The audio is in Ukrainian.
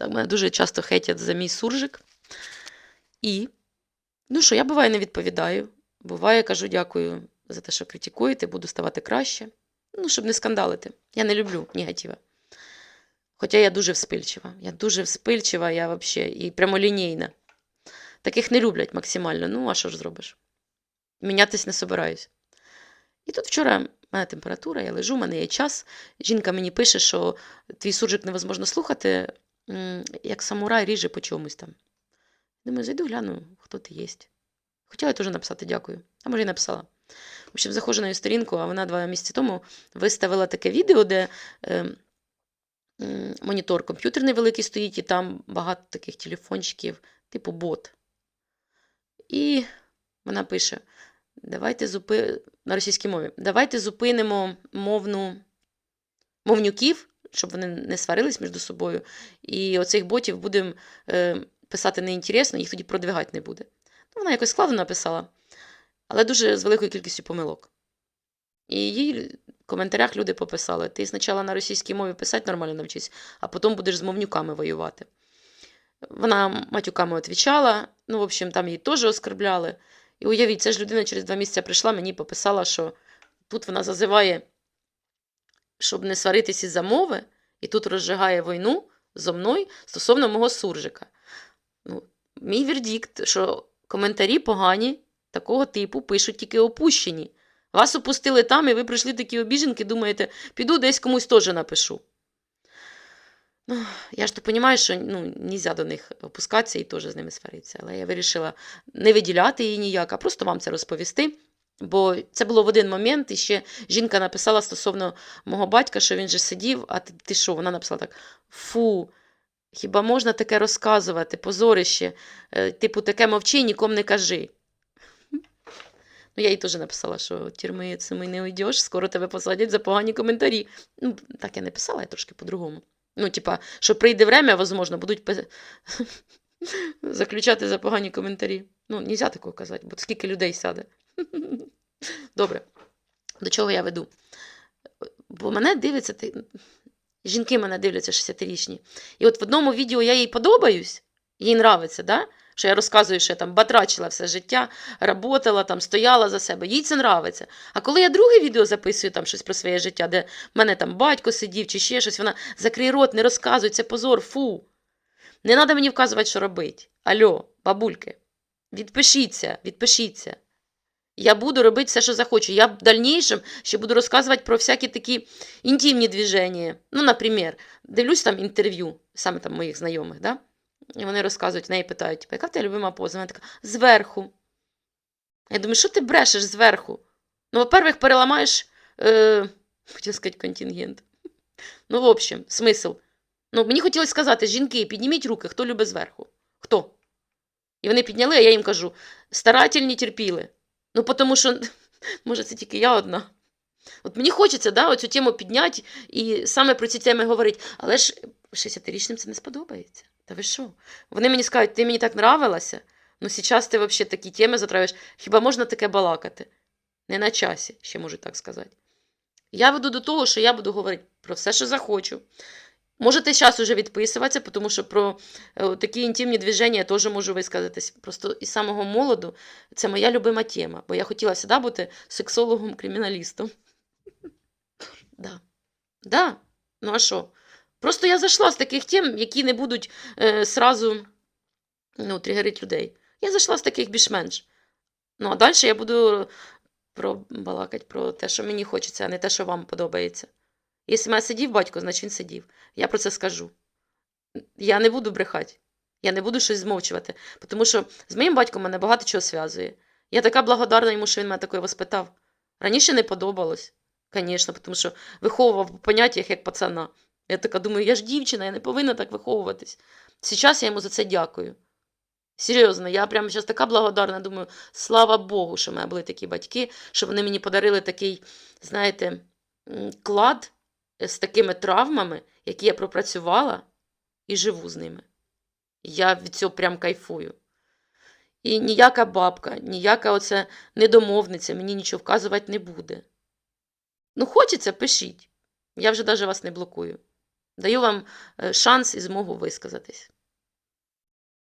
Так, мене дуже часто хейтять за мій суржик. І, ну що, я буває не відповідаю. Буває, кажу дякую за те, що критикуєте, буду ставати краще. Ну, щоб не скандалити. Я не люблю негатива. Хоча я дуже вспильчива. Я дуже вспильчива, я взагалі і прямолінійна. Таких не люблять максимально. Ну, а що ж зробиш? Мінятись не собираюсь. І тут вчора в мене температура, я лежу, в мене є час. Жінка мені пише, що твій суржик невозможно слухати, як самурай ріже по чомусь там. Думаю, зайду гляну, хто ти є. Хотіла я теж написати дякую. А може, і написала. В общем, заходжу на її сторінку, а вона два місяці тому виставила таке відео, де е, м, монітор комп'ютерний великий стоїть, і там багато таких телефончиків, типу бот. І вона пише: давайте зупи... на російській мові. Давайте зупинимо мовну мовнюків, щоб вони не сварились між собою. І оцих ботів будемо е, писати неінтересно, їх тоді продвигати не буде. Ну, вона якось складно написала, але дуже з великою кількістю помилок. І їй в коментарях люди пописали: ти спочатку на російській мові писати нормально навчись, а потім будеш з мовнюками воювати. Вона матюками відповідала, ну, в общем, там її теж оскорбляли. І уявіть, це ж людина через два місяці прийшла, мені пописала, що тут вона зазиває, щоб не сваритися із-за мови, і тут розжигає війну зо мною стосовно мого суржика. Ну, мій вердикт, що коментарі погані такого типу пишуть тільки опущені. Вас опустили там, і ви прийшли такі обіженки, думаєте, піду десь комусь теж напишу. Ну, я ж то розумію, що ну, нельзя до них опускатися і теж з ними сваритися. Але я вирішила не виділяти її ніяк, а просто вам це розповісти. Бо це було в один момент, і ще жінка написала стосовно мого батька, що він же сидів, а ти, ти що? Вона написала так: фу, хіба можна таке розказувати, позорище, Е, типу, таке мовчи, нікому не кажи. Ну, я їй теж написала, що тюрми цими не уйдеш, скоро тебе посадять за погані коментарі. Ну, так я не писала, я трошки по-другому. Ну, типа, що прийде время, возможно, будуть заключати за погані коментарі. Ну, нельзя такого казати, бо скільки людей сяде. Добре. До чого я веду? Бо мене дивляться, жінки мене дивляться 60-річні. І от в одному відео я їй подобаюсь, їй нравиться, да? що я розказую, що я там батрачила все життя, работала, там, стояла за себе, їй це нравиться. А коли я друге відео записую там щось про своє життя, де в мене там батько сидів чи ще щось, вона закрий рот, не розказуй, це позор, фу. Не треба мені вказувати, що робити. Альо, бабульки, відпишіться, відпишіться. Я буду робити все, що захочу. Я в дальнейшем ще буду розказувати про всякі такі інтимні движення. Ну, наприклад, дивлюсь там інтерв'ю, саме там моїх знайомих, да? і вони розказують, неї питають, типу, яка в тебе любима поза? Вона така, зверху. Я думаю, що ти брешеш зверху? Ну, во-первых, переламаєш, е, хотів сказати, контингент. Ну, в общем, смисл. Ну, мені хотілося сказати, жінки, підніміть руки, хто любить зверху. Хто? І вони підняли, а я їм кажу: старательні терпіли. Ну, тому що, може, це тільки я одна. От мені хочеться да, оцю тему підняти і саме про ці теми говорити. Але ж 60-річним це не сподобається. Та ви що? Вони мені скажуть, ти мені так нравилася, ну зараз ти взагалі такі теми затравиш. Хіба можна таке балакати? Не на часі, ще можу так сказати. Я веду до того, що я буду говорити про все, що захочу. Можете зараз уже відписуватися, тому що про е, такі інтимні движення я теж можу висказатись. Просто із самого молоду це моя любима тема, бо я хотіла завжди бути сексологом-криміналістом. Да. Да. Ну а що? Просто я зайшла з таких тем, які не будуть е, сразу ну, тригерити людей. Я зайшла з таких більш-менш. Ну, а далі я буду про, балакати про те, що мені хочеться, а не те, що вам подобається. Якщо в сидів батько, значить він сидів. Я про це скажу. Я не буду брехати. Я не буду щось змовчувати. Тому що з моїм батьком мене багато чого зв'язує. Я така благодарна йому, що він мене такою воспитав. Раніше не подобалось, звісно, тому що виховував по поняттях як пацана. Я така думаю, я ж дівчина, я не повинна так виховуватись. Зараз я йому за це дякую. Серйозно, я прямо зараз така благодарна, думаю, слава Богу, що в мене були такі батьки, що вони мені подарили такий, знаєте, клад з такими травмами, які я пропрацювала і живу з ними. Я від цього прям кайфую. І ніяка бабка, ніяка оця недомовниця мені нічого вказувати не буде. Ну, хочеться, пишіть. Я вже навіть вас не блокую. Даю вам е, шанс і змогу висказатись.